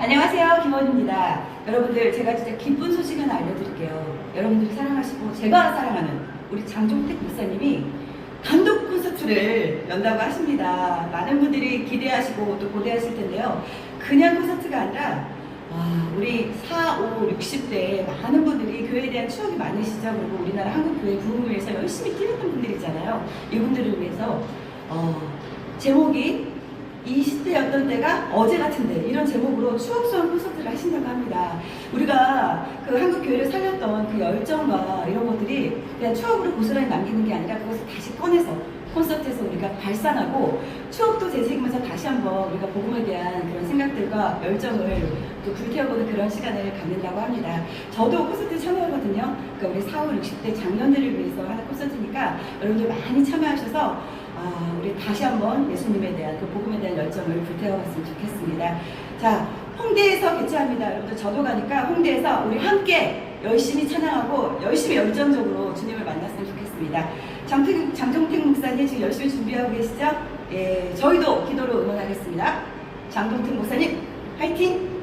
안녕하세요. 김원입니다. 여러분들, 제가 진짜 기쁜 소식 하나 알려드릴게요. 여러분들이 사랑하시고, 제가 사랑하는 우리 장종택 목사님이 단독 콘서트를 연다고 하십니다. 많은 분들이 기대하시고 또 고대하실 텐데요. 그냥 콘서트가 아니라, 와, 우리 4, 5, 60대 많은 분들이 교회에 대한 추억이 많으시죠. 그리고 우리나라 한국교회 부흥을 위해서 열심히 뛰었던 분들이잖아요. 이분들을 위해서, 어, 제목이 20대였던 때가 어제 같은데 이런 제목으로 추억스러운 콘서트를 하신다고 합니다. 우리가 그 한국 교회를 살렸던 그 열정과 이런 것들이 그냥 추억으로 고스란히 남기는 게 아니라 그것을 다시 꺼내서 콘서트에서 우리가 발산하고 추억도 되새기면서 다시 한번 우리가 복음에 대한 그런 생각들과 열정을 또 불태워보는 그런 시간을 갖는다고 합니다. 저도 콘서트 참여하거든요. 그러니까 우리 4, 5, 60대 장년들을 위해서 하는 콘서트니까 여러분들 많이 참여하셔서 아, 우리 다시 한번 예수님에 대한 그 복음에 대한 열정을 불태워봤으면 좋겠습니다. 자, 홍대에서 개최합니다. 여러분들 저도 가니까 홍대에서 우리 함께 열심히 찬양하고 열심히 열정적으로 주님을 만났으면 좋겠습니다. 장택, 장종택 목사님 지금 열심히 준비하고 계시죠? 예, 저희도 기도로 응원하겠습니다. 장종택 목사님, 화이팅!